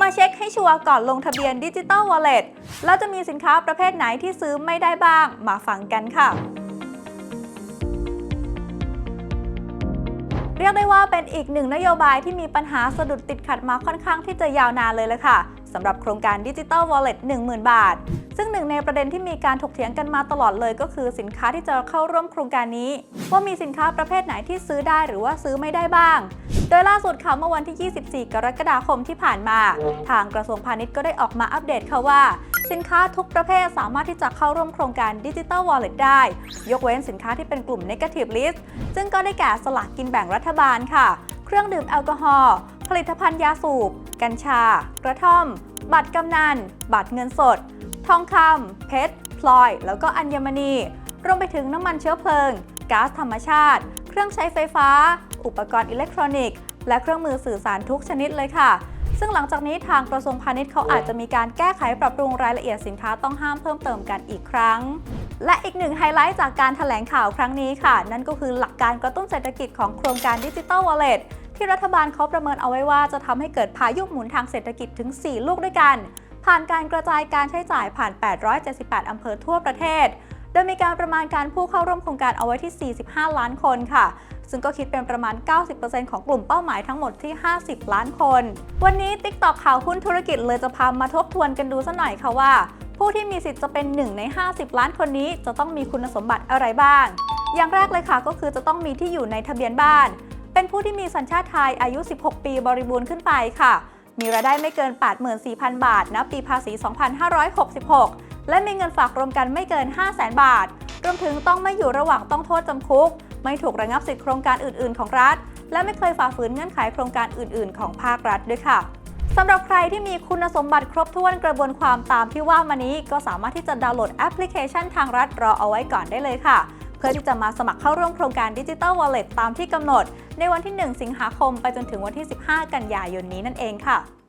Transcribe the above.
มาเช็คให้ชัวร์ก่อนลงทะเบียนดิจิ t a ลวอลเล็ตแล้วจะมีสินค้าประเภทไหนที่ซื้อไม่ได้บ้าง มาฟังกันค่ะ เรียกได้ว่าเป็นอีกหนึ่งนโยบายที่มีปัญหาสะดุดติดขัดมาค่อนข้างที่จะยาวนานเลยละค่ะสำหรับโครงการดิจิ t a ลวอลเล็ต10,000 บาท ซึ่งหนึ่งในประเด็นที่มีการถกเถียงกันมาตลอดเลยก็คือสินค้าที่จะเข้าร่วมโครงการนี้ ว่ามีสินค้าประเภทไหนที่ซื้อได้หรือว่าซื้อไม่ได้บ้าง โดยล่าสุดค่ะเมื่อวันที่ 24 กรกฎาคมที่ผ่านมา ทางกระทรวงพาณิชย์ก็ได้ออกมาอัปเดตค่ะว่า สินค้าทุกประเภทสามารถที่จะเข้าร่วมโครงการดิจิ t a ลวอลเล็ตได้ ยกเว้นสินค้าที่เป็นกลุ่ม Negative List ซึ่งก็ได้แก่สลากกินแบ่งรัฐบาลค่ะ เครื่องดื่มแอลกอฮอล์ผลิตภัณฑ์ยาสูบ กัญชา กระท่อม บัตรกำนัน บัตรเงินสด ทองคำเพชรพลอย แล้วก็อัญมณี รวมไปถึงน้ำมันเชื้อเพลิงก๊าซธรรมชาติ เครื่องใช้ไฟฟ้า อุปกรณ์อิเล็กทรอนิกส์ และเครื่องมือสื่อสารทุกชนิดเลยค่ะ ซึ่งหลังจากนี้ทางกระทรวงพาณิชย์เขาอาจจะมีการแก้ไขปรับปรุงรายละเอียดสินค้าต้องห้ามเพิ่มเติมกันอีกครั้ง และอีกหนึ่งไฮไลท์จากการถแถลงข่าวครั้งนี้ค่ะ นั่นก็คือหลักการกระตุ้นเศรษฐกิจของโครงการดิจิ t a ลวอลเล็ตที่รัฐบาลเขาประเมินเอาไว้ว่าจะทำให้เกิดพายุหมุนทางเศรษฐกิจถึง 4 ลูกด้วยกัน ผ่านการกระจายการใช้จ่ายผ่าน 878 อำเภอทั่วประเทศ โดยมีการประมาณการผู้เข้าร่วมโครงการเอาไว้ที่ 45 ล้านคนค่ะ ซึ่งก็คิดเป็นประมาณ 90%ของกลุ่มเป้าหมายทั้งหมดที่ 50 ล้านคน วันนี้ TikTok ข่าวหุ้นธุรกิจเลยจะพามาทบทวนกันดูสัหน่อยค่ะว่า ผู้ที่มีสิทธิ์จะเป็น 1 ใน 50 ล้านคนนี้จะต้องมีคุณสมบัติอะไรบ้าง อย่างแรกเลยค่ะก็คือจะต้องมีที่อยู่ในทะเบียนบ้าน เป็นผู้ที่มีสัญชาติไทยอายุ 16 ปีบริบูรณ์ขึ้นไปค่ะ มีรายได้ไม่เกิน 84,000 บาทณปีภาษี 2566 และมีเงินฝากรวมกันไม่เกิน 500,000บาท รวมถึงต้องไม่อยู่ระหว่างต้องโทษจำคุก ไม่ถูกระงับสิทธิโครงการอื่น ๆ ของรัฐ และไม่เคยฝ่าฝืนเงื่อนไขโครงการอื่น ๆ ของภาครัฐด้วยค่ะสำหรับใครที่มีคุณสมบัติครบถ้วนกระบวนความตามที่ว่ามานี้ ก็สามารถที่จะดาวน์โหลดแอปพลิเคชันทางรัฐรอเอาไว้ก่อนได้เลยค่ะ เพื่อที่จะมาสมัครเข้าร่วมโครงการดิจิ t a ลวอลเล็ตตามที่กำหนด ในวันที่ 1 สิงหาคมไปจนถึงวันที่ 15 กันยายนนี้นั่นเองค่ะ